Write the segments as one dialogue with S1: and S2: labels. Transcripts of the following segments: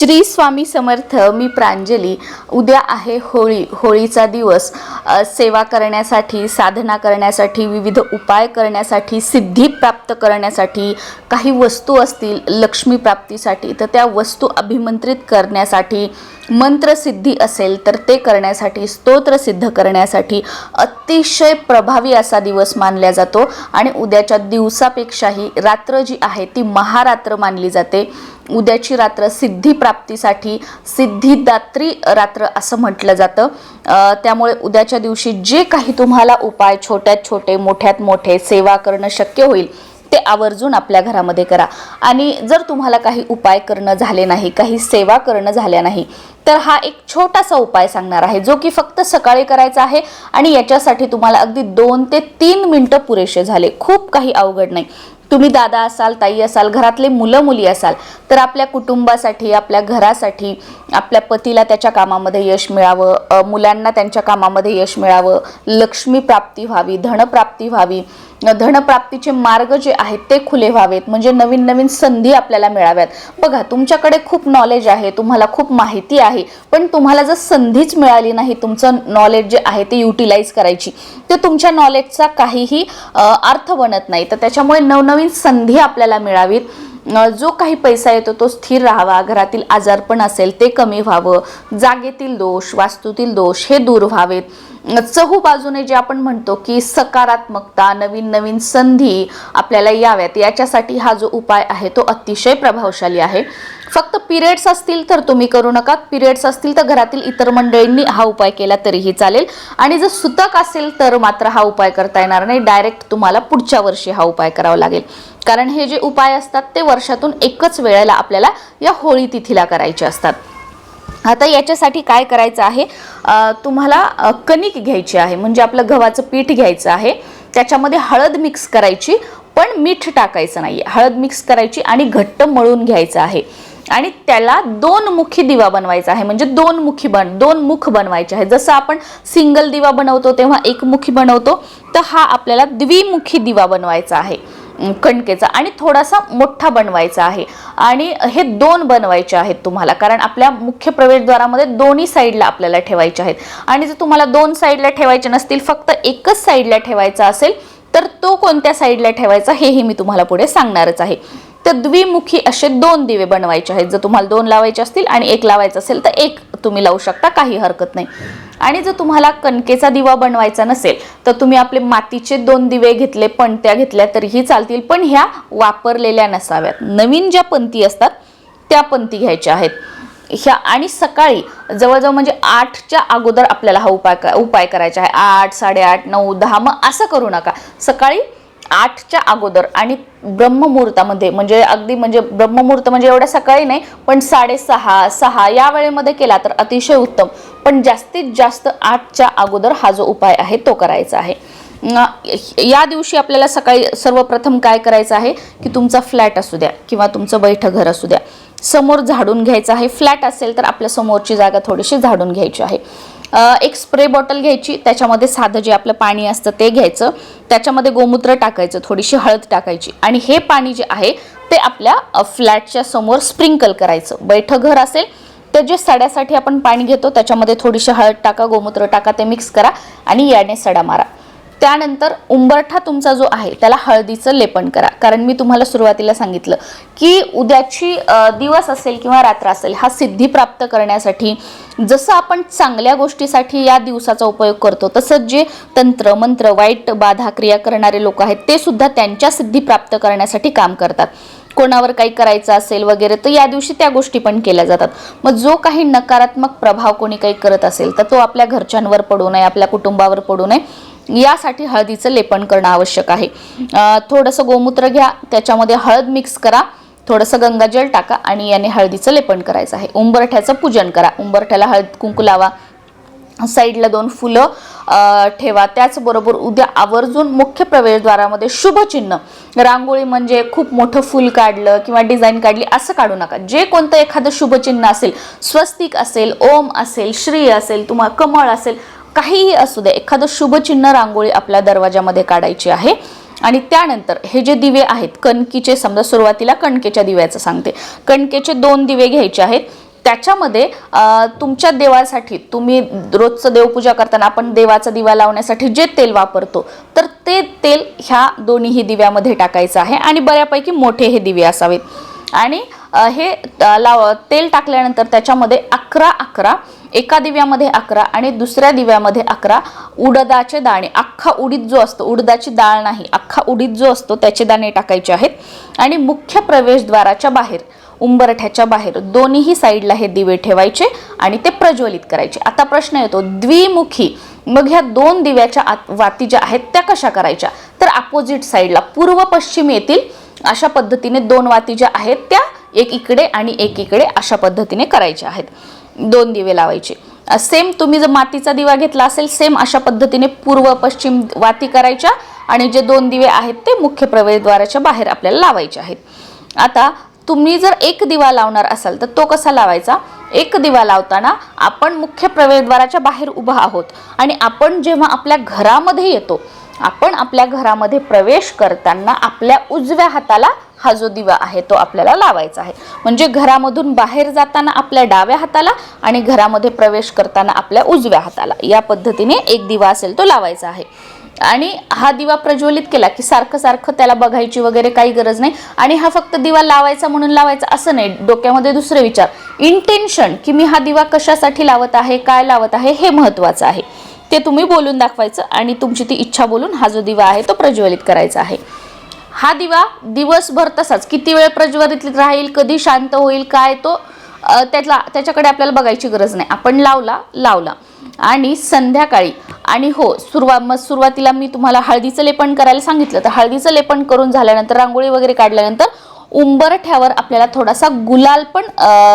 S1: श्री स्वामी समर्थ मी प्रांजली. उद्या आहे होळी. होळीचा दिवस. सेवा करण्यासाठी साधना करण्यासाठी विविध उपाय करण्यासाठी सिद्धी प्राप्त करण्यासाठी काही वस्तू असतील लक्ष्मी प्राप्तीसाठी तर त्या वस्तू अभिमंत्रित करण्यासाठी मंत्रसिद्धी असेल तर ते करण्यासाठी स्तोत्र सिद्ध करण्यासाठी अतिशय प्रभावी असा दिवस मानला जातो. आणि उद्याच्या दिवसापेक्षाही रात्र जी आहे ती महारात्र मानली जाते. उद्याची रात्र सिद्धी प्राप्तीसाठी सिद्धिदात्री रात्र असं म्हटलं जातं. त्यामुळे उद्याच्या दिवशी जे काही तुम्हाला उपाय छोट्यात छोटे मोठ्यात मोठे सेवा करणं शक्य होईल ते आवर्जून आपल्या घरामध्ये करा. आणि जर तुम्हाला काही उपाय करणं झाले नाही काही सेवा करणं झाल्या नाही तर हा एक छोटासा उपाय सांगणार आहे जो की फक्त सकाळी करायचा आहे आणि याच्यासाठी तुम्हाला अगदी दोन ते तीन मिनटं पुरेसे झाले. खूप काही अवघड नाही. तुम्ही दादा असाल ताई असाल घरातले मुलं मुली असाल तर आपल्या कुटुंबासाठी आपल्या घरासाठी आपल्या पतीला त्याच्या कामामध्ये यश मिळावं मुलांना त्यांच्या कामामध्ये यश मिळावं लक्ष्मी प्राप्ती व्हावी धनप्राप्ती व्हावी धनप्राप्तीचे मार्ग जे आहेत ते खुले व्हावेत. म्हणजे नवीन नवीन संधी आपल्याला मिळाव्यात. बघा तुमच्याकडे खूप नॉलेज आहे तुम्हाला खूप माहिती आहे पण तुम्हाला जर संधीच मिळाली नाही तुमचं नॉलेज जे आहे ते युटिलाइज करायची तर तुमच्या नॉलेजचा काहीही अर्थ बनत नाही. तर त्याच्यामुळे नवनवीन संधी आपल्याला मिळावीत. जो काही पैसा येतो तो स्थिर राहावा घरातील आजारपण असेल ते कमी व्हावं जागेतील दोष वास्तूतील दोष हे दूर व्हावेत. चहू बाजूने जे आपण म्हणतो की सकारात्मकता नवीन नवीन संधी आपल्याला याव्यात. याच्यासाठी हा जो उपाय आहे तो अतिशय प्रभावशाली आहे. फक्त पिरियड्स असतील तर तुम्ही करू नका. पिरियड्स असतील तर घरातील इतर मंडळींनी हा उपाय केला तरीही चालेल. आणि जर सुतक असेल तर मात्र हा उपाय करता येणार नाही. डायरेक्ट तुम्हाला पुढच्या वर्षी हा उपाय करावा लागेल. कारण हे जे उपाय असतात ते वर्षातून एकच वेळेला आपल्याला या होळी तिथीला करायचे असतात. आता याच्यासाठी काय करायचं आहे? तुम्हाला कणिक घ्यायची आहे. म्हणजे आपलं गव्हाचं पीठ घ्यायचं आहे. त्याच्यामध्ये हळद मिक्स करायची. पण मीठ टाकायचं नाही हळद मिक्स करायची आणि घट्ट मळून घ्यायचं आहे. आणि त्याला दोन मुखी दिवा बनवायचा आहे. म्हणजे दोन मुखी बन दोन मुख बनवायचे आहे जसं आपण सिंगल दिवा बनवतो तेव्हा एक मुखी बनवतो तर हा आपल्याला द्विमुखी दिवा बनवायचा आहे कणकेचा. आणि थोडासा मोठा बनवायचा आहे. आणि हे दोन बनवायचे आहेत तुम्हाला. कारण आपल्या मुख्य प्रवेशद्वारामध्ये दोन्ही साईडला आपल्याला ठेवायचे आहेत. आणि जर तुम्हाला दोन साईडला ठेवायचे नसतील फक्त एकच साईडला ठेवायचा असेल तर तो कोणत्या साईडला ठेवायचा हेही मी तुम्हाला पुढे सांगणारच आहे. तर द्विमुखी असे दोन दिवे बनवायचे आहेत. जर तुम्हाला दोन लावायचे असतील आणि एक लावायचं असेल तर एक तुम्ही लावू शकता काही हरकत नाही. आणि जर तुम्हाला कणकेचा दिवा बनवायचा नसेल तर तुम्ही आपले मातीचे दोन दिवे घेतले पणत्या घेतल्या तरीही चालतील. पण ह्या वापरलेल्या नसाव्यात. नवीन ज्या पंथी असतात त्या पंथी घ्यायच्या आहेत. ह्या आणि सकाळी जवळजवळ म्हणजे आठच्या अगोदर आपल्याला हा उपाय उपाय करायचा आहे. आठ साडेआठ नऊ दहा मग असं करू नका. सकाळी आठच्या अगोदर आणि ब्रह्ममुहूर्तामध्ये म्हणजे अगदी म्हणजे ब्रह्ममुहूर्त म्हणजे एवढ्या सकाळी नाही पण साडेसहा सहा या वेळेमध्ये केला तर अतिशय उत्तम. पण जास्तीत जास्त आठच्या अगोदर हा जो उपाय आहे तो करायचा आहे. या दिवशी आपल्याला सकाळी सर्वप्रथम काय करायचं आहे की तुमचा फ्लॅट असू द्या किंवा तुमचं बैठं घर असू द्या. समोर झाडून घ्यायचं आहे. फ्लॅट असेल तर आपल्या समोरची जागा थोडीशी झाडून घ्यायची आहे. एक स्प्रे बॉटल घ्यायची. त्याच्यामध्ये साधं जे आपलं पाणी असतं ते घ्यायचं. त्याच्यामध्ये गोमूत्र टाकायचं थोडीशी हळद टाकायची. आणि हे पाणी जे आहे ते आपल्या फ्लॅटच्या समोर स्प्रिंकल करायचं. बैठं घर असेल तर जे सड्यासाठी आपण पाणी घेतो त्याच्यामध्ये थोडीशी हळद टाका गोमूत्र टाका ते मिक्स करा आणि याने सडा मारा. त्यानंतर उंबरठा तुमचा जो आहे त्याला हळदीचं लेपन करा. कारण मी तुम्हाला सुरुवातीला सांगितलं की उद्याची दिवस असेल किंवा रात्र असेल हा सिद्धी प्राप्त करण्यासाठी जसं आपण चांगल्या गोष्टीसाठी या दिवसाचा उपयोग करतो तसंच जे तंत्र मंत्र वाईट बाधा क्रिया करणारे लोक आहेत ते सुद्धा त्यांच्या सिद्धी प्राप्त करण्यासाठी काम करतात. कोणावर काही करायचं असेल वगैरे तर या दिवशी त्या गोष्टी पण केल्या जातात. मग जो काही नकारात्मक प्रभाव कोणी काही करत असेल तर तो आपल्या घरच्यांवर पडू नये आपल्या कुटुंबावर पडू नये. यासाठी हळदीचं लेपन करणं आवश्यक आहे. थोडंसं गोमूत्र घ्या त्याच्यामध्ये हळद मिक्स करा थोडंसं गंगाजल टाका आणि याने हळदीचं लेपन करायचं आहे. उंबरठ्याचं पूजन करा. उंबरठ्याला हळद कुंकू लावा. साईडला दोन फुलं ठेवा. त्याचबरोबर उद्या आवर्जून मुख्य प्रवेशद्वारामध्ये शुभचिन्ह रांगोळी म्हणजे खूप मोठं फुल काढलं किंवा डिझाईन काढली असं काढू नका. जे कोणतं एखादं शुभचिन्ह असेल स्वस्तिक असेल ओम असेल श्री असेल तुम्हाला कमळ असेल काहीही असू दे एखादं शुभचिन्ह रांगोळी आपल्या दरवाजामध्ये काढायची आहे. आणि त्यानंतर हे जे दिवे आहेत कणकीचे समजा सुरुवातीला कणकेच्या दिव्याचं सांगते. कणकेचे दोन दिवे घ्यायचे आहेत. त्याच्यामध्ये तुमच्या देवासाठी तुम्ही रोजचं देवपूजा करताना आपण देवाचा दिवा लावण्यासाठी जे तेल वापरतो तर ते तेल ह्या दोन्हीही दिव्यामध्ये टाकायचं आहे. आणि बऱ्यापैकी मोठे हे दिवे असावेत. आणि हे लाव तेल टाकल्यानंतर त्याच्यामध्ये अकरा अकरा एका दिव्यामध्ये अकरा आणि दुसऱ्या दिव्यामध्ये अकरा उडदाचे दाणे. अख्खा उडीद जो असतो उडदाची डाळ नाही अख्खा उडीद जो असतो त्याचे दाणे टाकायचे आहेत. आणि मुख्य प्रवेशद्वाराच्या बाहेर उंबरठ्याच्या बाहेर दोन्हीही साईडला हे दिवे ठेवायचे आणि ते प्रज्वलित करायचे. आता प्रश्न येतो द्विमुखी मग ह्या दोन दिव्याच्या आत वाती ज्या आहेत त्या कशा करायच्या? तर अपोजिट साईडला पूर्व पश्चिम येतील अशा पद्धतीने दोन वाती ज्या आहेत त्या एक इकडे आणि एक इकडे अशा पद्धतीने करायच्या आहेत. दोन दिवे लावायचे. सेम तुम्ही जर मातीचा दिवा घेतला असेल सेम अशा पद्धतीने पूर्व पश्चिम वाती करायच्या आणि जे दोन दिवे आहेत ते मुख्य प्रवेशद्वाराच्या बाहेर आपल्याला लावायचे आहेत. आता तुम्ही जर एक दिवा लावणार असाल तर तो कसा लावायचा? एक दिवा लावताना आपण मुख्य प्रवेशद्वाराच्या बाहेर उभा आहोत आणि आपण जेव्हा आपल्या घरामध्ये येतो आपण आपल्या घरामध्ये प्रवेश करताना आपल्या उजव्या हाताला हा जो दिवा आहे तो आपल्याला लावायचा आहे. म्हणजे घरामधून बाहेर जाताना आपल्या डाव्या हाताला आणि घरामध्ये प्रवेश करताना आपल्या उजव्या हाताला. या पद्धतीने एक दिवा असेल तो लावायचा आहे. आणि हा दिवा प्रज्वलित केला की सारखं सारखं त्याला बघायची वगैरे काही गरज नाही. आणि हा फक्त दिवा लावायचा म्हणून लावायचा असं नाही. डोक्यामध्ये दुसरे विचार. इंटेन्शन की मी हा दिवा कशासाठी लावत आहे काय लावत आहे हे महत्त्वाचं आहे. ते तुम्ही बोलून दाखवायचं आणि तुमची ती इच्छा बोलून हा जो दिवा आहे तो प्रज्वलित करायचा आहे. हा दिवा दिवसभर तसाच. किती वेळ प्रज्वलित राहील कधी शांत होईल काय तो त्याला त्यातला त्याच्याकडे आपल्याला बघायची गरज नाही. आपण लावला लावला. आणि संध्याकाळी आणि हो सुरुवा मग सुरुवातीला मी तुम्हाला हळदीचं लेपन करायला सांगितलं. तर हळदीचं लेपन करून झाल्यानंतर रांगोळी वगैरे काढल्यानंतर उंबरठ्यावर आपल्याला थोडासा गुलाल पण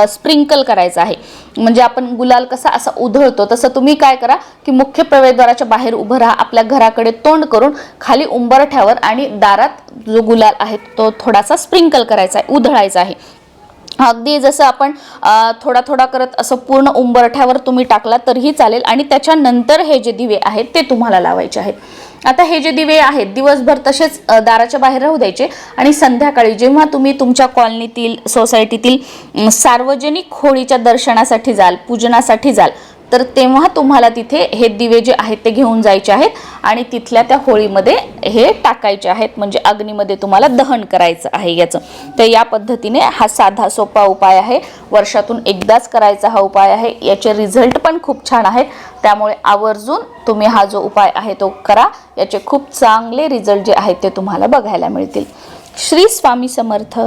S1: स्प्रिंकल करायचा आहे. म्हणजे आपण गुलाल कसा असा उधळतो तसं तुम्ही काय करा की मुख्य प्रवेशद्वाराच्या बाहेर उभं राहा आपल्या घराकडे तोंड करून खाली उंबरठ्यावर आणि दारात जो गुलाल आहे तो थोडासा स्प्रिंकल करायचा आहे उधळायचा आहे. अगदी जसं आपण थोडा थोडा करत असं पूर्ण उंबरठ्यावर तुम्ही टाकला तरीही चालेल आणि त्याच्यानंतर हे जे दिवे आहेत ते तुम्हाला लावायचे आहेत. आता हे जे दिवे आहेत दिवसभर तसेच दाराच्या बाहेर राहू द्यायचे आणि संध्याकाळी जेव्हा तुम्ही तुमच्या कॉलनीतील सोसायटीतील सार्वजनिक होळीच्या दर्शनासाठी जाल पूजनासाठी जाल तर तेव्हा तुम्हाला तिथे हे दिवे जे आहेत ते घेऊन जायचे आहेत आणि तिथल्या त्या होळीमध्ये हे टाकायचे आहेत. म्हणजे अग्नीमध्ये तुम्हाला दहन करायचं आहे याचं. तर या पद्धतीने हा साधा सोपा उपाय आहे. वर्षातून एकदाच करायचा हा उपाय आहे. याचे रिझल्ट पण खूप छान आहेत. त्यामुळे आवर्जून तुम्ही हा जो उपाय आहे तो करा. याचे खूप चांगले रिझल्ट जे आहेत ते तुम्हाला बघायला मिळतील. श्री स्वामी समर्थ.